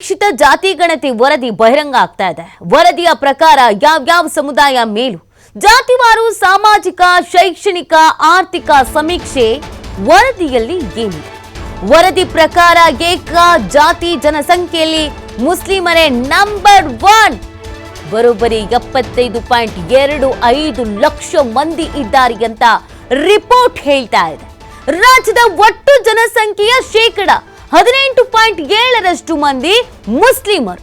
ನಿರೀಕ್ಷಿತ ಜಾತಿ ಗಣತಿ ವರದಿ ಬಹಿರಂಗ ಆಗ್ತಾ ಇದೆ. ವರದಿಯ ಪ್ರಕಾರ ಯಾವ್ಯಾವ ಸಮುದಾಯ ಮೇಲು? ಜಾತಿವಾರು, ಸಾಮಾಜಿಕ, ಶೈಕ್ಷಣಿಕ, ಆರ್ಥಿಕ ಸಮೀಕ್ಷೆ ವರದಿಯಲ್ಲಿ ಏನಿದೆ ವರದಿ ಪ್ರಕಾರ ಏಕ ಜಾತಿ ಜನಸಂಖ್ಯೆಯಲ್ಲಿ ಮುಸ್ಲಿಮರೇ ನಂಬರ್ ಒನ್. ಬರೋಬ್ಬರಿ ಎಪ್ಪತ್ತೈದು ಪಾಯಿಂಟ್ ಎರಡು ಐದು ಲಕ್ಷ ಮಂದಿ ಇದ್ದಾರೆ ಅಂತ ರಿಪೋರ್ಟ್ ಹೇಳ್ತಾ ಇದೆ. ರಾಜ್ಯದ ಒಟ್ಟು ಜನಸಂಖ್ಯೆಯ ಶೇಕಡ ಹದಿನೆಂಟು ಪಾಯಿಂಟ್ ಏಳರಷ್ಟು ಮಂದಿ ಮುಸ್ಲಿಮರು.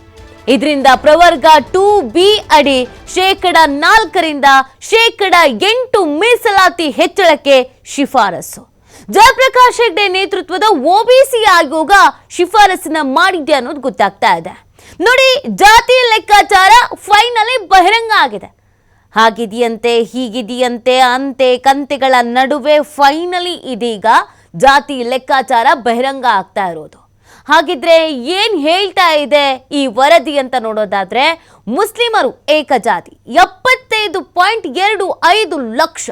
ಇದರಿಂದ ಪ್ರವರ್ಗ ಟು ಬಿ ಅಡಿ ಶೇಕಡ ನಾಲ್ಕರಿಂದ ಶೇಕಡ ಎಂಟು ಮೀಸಲಾತಿ ಹೆಚ್ಚಳಕ್ಕೆ ಶಿಫಾರಸು. ಜಯಪ್ರಕಾಶ್ ಹೆಗ್ಡೆ ನೇತೃತ್ವದ ಒಬಿಸಿ ಆಯೋಗ ಶಿಫಾರಸಿನ ಮಾಡಿದೆ ಅನ್ನೋದು ಗೊತ್ತಾಗ್ತಾ ಇದೆ. ನೋಡಿ, ಜಾತಿ ಲೆಕ್ಕಾಚಾರ ಫೈನಲಿ ಬಹಿರಂಗ ಆಗಿದೆ. ಹಾಗಿದೆಯಂತೆ, ಹೀಗಿದೆಯಂತೆ, ಅಂತೆ, ಕಂತೆಗಳ ನಡುವೆ ಫೈನಲಿ ಇದೀಗ ಜಾತಿ ಲೆಕ್ಕಾಚಾರ ಬಹಿರಂಗ ಆಗ್ತಾ ಇರೋದು. ಹಾಗಿದ್ರೆ ಏನ್ ಹೇಳ್ತಾ ಇದೆ ಈ ವರದಿ ಅಂತ ನೋಡೋದಾದ್ರೆ ಮುಸ್ಲಿಮರು ಏಕಜಾತಿ ಎಪ್ಪತ್ತೈದು ಪಾಯಿಂಟ್ ಎರಡು ಐದು ಲಕ್ಷ.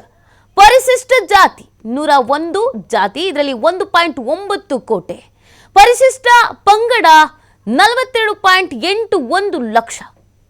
ಪರಿಶಿಷ್ಟ ಜಾತಿ ನೂರ ಒಂದು ಜಾತಿ, ಇದರಲ್ಲಿ ಒಂದು ಪಾಯಿಂಟ್ ಒಂಬತ್ತು ಕೋಟೆ. ಪರಿಶಿಷ್ಟ ಪಂಗಡ ನಲವತ್ತೆರಡು ಪಾಯಿಂಟ್ ಎಂಟು ಒಂದು ಲಕ್ಷ.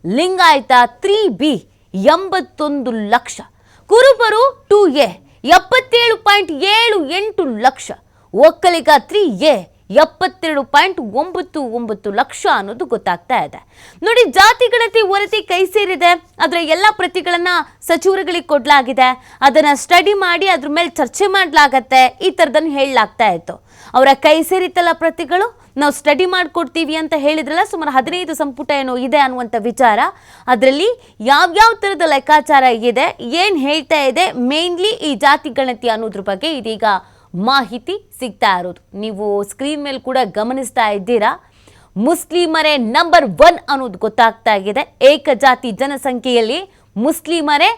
ಲಿಂಗಾಯತ ತ್ರೀ ಬಿ ಎಂಬತ್ತೊಂದು ಲಕ್ಷ. ಕುರುಬರು ಟು ಎ. ಎಪ್ಪತ್ತೇಳು ಪಾಯಿಂಟ್ ಏಳು ಎಂಟು ಲಕ್ಷ. Okkaliga three A. ಎಪ್ಪತ್ತೆರಡು ಪಾಯಿಂಟ್ ಒಂಬತ್ತು ಒಂಬತ್ತು ಲಕ್ಷ ಅನ್ನೋದು ಗೊತ್ತಾಗ್ತಾ ಇದೆ. ನೋಡಿ, ಜಾತಿ, ಗಣತಿ, ವರದಿ ಕೈ ಸೇರಿದೆ. ಅದರ ಎಲ್ಲ ಪ್ರತಿಗಳನ್ನ ಸಚಿವರುಗಳಿಗೆ ಕೊಡಲಾಗಿದೆ. ಅದನ್ನ ಸ್ಟಡಿ ಮಾಡಿ ಅದ್ರ ಮೇಲೆ ಚರ್ಚೆ ಮಾಡಲಾಗತ್ತೆ. ಈ ಥರದನ್ನು ಹೇಳಲಾಗ್ತಾ ಇತ್ತು. ಅವರ ಕೈ ಸೇರಿತ್ತಲ್ಲ ಪ್ರತಿಗಳು, ನಾವು ಸ್ಟಡಿ ಮಾಡಿಕೊಡ್ತೀವಿ ಅಂತ ಹೇಳಿದ್ರಲ್ಲ, ಸುಮಾರು ಹದಿನೈದು ಸಂಪುಟ ಏನೋ ಇದೆ ಅನ್ನುವಂಥ ವಿಚಾರ. ಅದರಲ್ಲಿ ಯಾವ್ಯಾವ ಥರದ ಲೆಕ್ಕಾಚಾರ ಇದೆ, ಏನು ಹೇಳ್ತಾ ಇದೆ ಮೇನ್ಲಿ ಈ ಜಾತಿ, ಗಣತಿ ಅನ್ನೋದ್ರ ಬಗ್ಗೆ ಇದೀಗ ಮಾಹಿತಿ ಸಿಗ್ತಾ ಇರೋದು. ನೀವು ಸ್ಕ್ರೀನ್ ಮೇಲೆ ಕೂಡ ಗಮನಿಸ್ತಾ ಇದ್ದೀರಾ? ಮುಸ್ಲಿಮರೇ ನಂಬರ್ ಒನ್ ಅನ್ನೋದು ಗೊತ್ತಾಗ್ತಾ ಇದೆ. ಏಕಜಾತಿ ಜನಸಂಖ್ಯೆಯಲ್ಲಿ ಮುಸ್ಲಿಮರೇ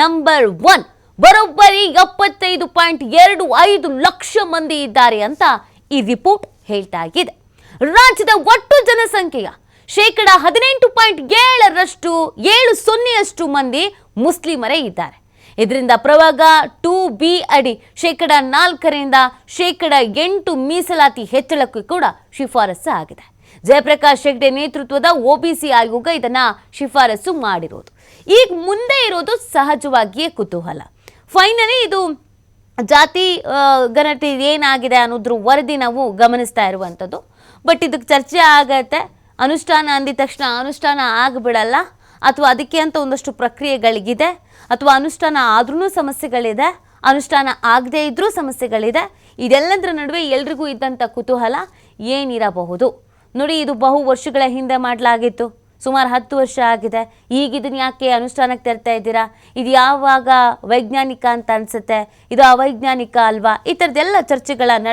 ನಂಬರ್ ಒನ್ ಬರೋಬ್ಬರಿ ಎಪ್ಪತ್ತೈದು ಪಾಯಿಂಟ್ ಎರಡು ಐದು ಲಕ್ಷ ಮಂದಿ ಇದ್ದಾರೆ ಅಂತ ಈ ರಿಪೋರ್ಟ್ ಹೇಳ್ತಾ ಇದೆ. ರಾಜ್ಯದ ಒಟ್ಟು ಜನಸಂಖ್ಯೆಯ ಶೇಕಡ ಹದಿನೆಂಟು ಪಾಯಿಂಟ್ ಏಳರಷ್ಟು, ಏಳು ಸೊನ್ನೆಯಷ್ಟು ಮಂದಿ ಮುಸ್ಲಿಮರೇ ಇದ್ದಾರೆ. ಇದರಿಂದ ಪ್ರವಾಗ ಟು ಬಿ ಅಡಿ ಶೇಕಡ ನಾಲ್ಕರಿಂದ ಶೇಕಡ ಎಂಟು ಮೀಸಲಾತಿ ಹೆಚ್ಚಳಕ್ಕೂ ಕೂಡ ಶಿಫಾರಸ್ಸು ಆಗಿದೆ. ಜಯಪ್ರಕಾಶ್ ಹೆಗ್ಡೆ ನೇತೃತ್ವದ ಒಬಿಸಿ ಆಯೋಗ ಇದನ್ನ ಶಿಫಾರಸು ಮಾಡಿರೋದು. ಈಗ ಮುಂದೆ ಇರೋದು ಸಹಜವಾಗಿಯೇ ಕುತೂಹಲ. ಫೈನಲಿ ಇದು ಜಾತಿ ಗಣತಿ ಏನಾಗಿದೆ ಅನ್ನೋದ್ರ ವರದಿ ನಾವು ಗಮನಿಸ್ತಾ ಇರುವಂಥದ್ದು. ಬಟ್ ಇದಕ್ಕೆ ಚರ್ಚೆ ಆಗತ್ತೆ. ಅನುಷ್ಠಾನ ಅಂದಿದ ತಕ್ಷಣ ಅನುಷ್ಠಾನ ಆಗಿಬಿಡಲ್ಲ. ಅಥವಾ ಅದಕ್ಕೆ ಅಂತ ಒಂದಷ್ಟು ಪ್ರಕ್ರಿಯೆಗಳಿಗಿದೆ ಅಥವಾ ಅನುಷ್ಠಾನ ಆದ್ರೂ ಸಮಸ್ಯೆಗಳಿದೆ, ಅನುಷ್ಠಾನ ಆಗದೇ ಇದ್ರೂ ಸಮಸ್ಯೆಗಳಿದೆ, ಇದೆಲ್ಲದರ ನಡುವೆ ಎಲ್ರಿಗೂ ಇದ್ದಂಥ ಕುತೂಹಲ ಏನಿರಬಹುದು? ನೋಡಿ, ಇದು ಬಹು ವರ್ಷಗಳ ಹಿಂದೆ ಮಾಡಲಾಗಿತ್ತು, ಸುಮಾರು ಹತ್ತು ವರ್ಷ ಆಗಿದೆ. ಈಗ ಇದನ್ನ ಯಾಕೆ ಅನುಷ್ಠಾನಕ್ಕೆ ತರ್ತಾ ಇದ್ದೀರಾ? ಇದು ಯಾವಾಗ ವೈಜ್ಞಾನಿಕ ಅಂತ ಅನಿಸುತ್ತೆ? ಇದು ಅವೈಜ್ಞಾನಿಕ ಅಲ್ವಾ? ಈ ಥರದ್ದೆಲ್ಲ ಚರ್ಚೆಗಳ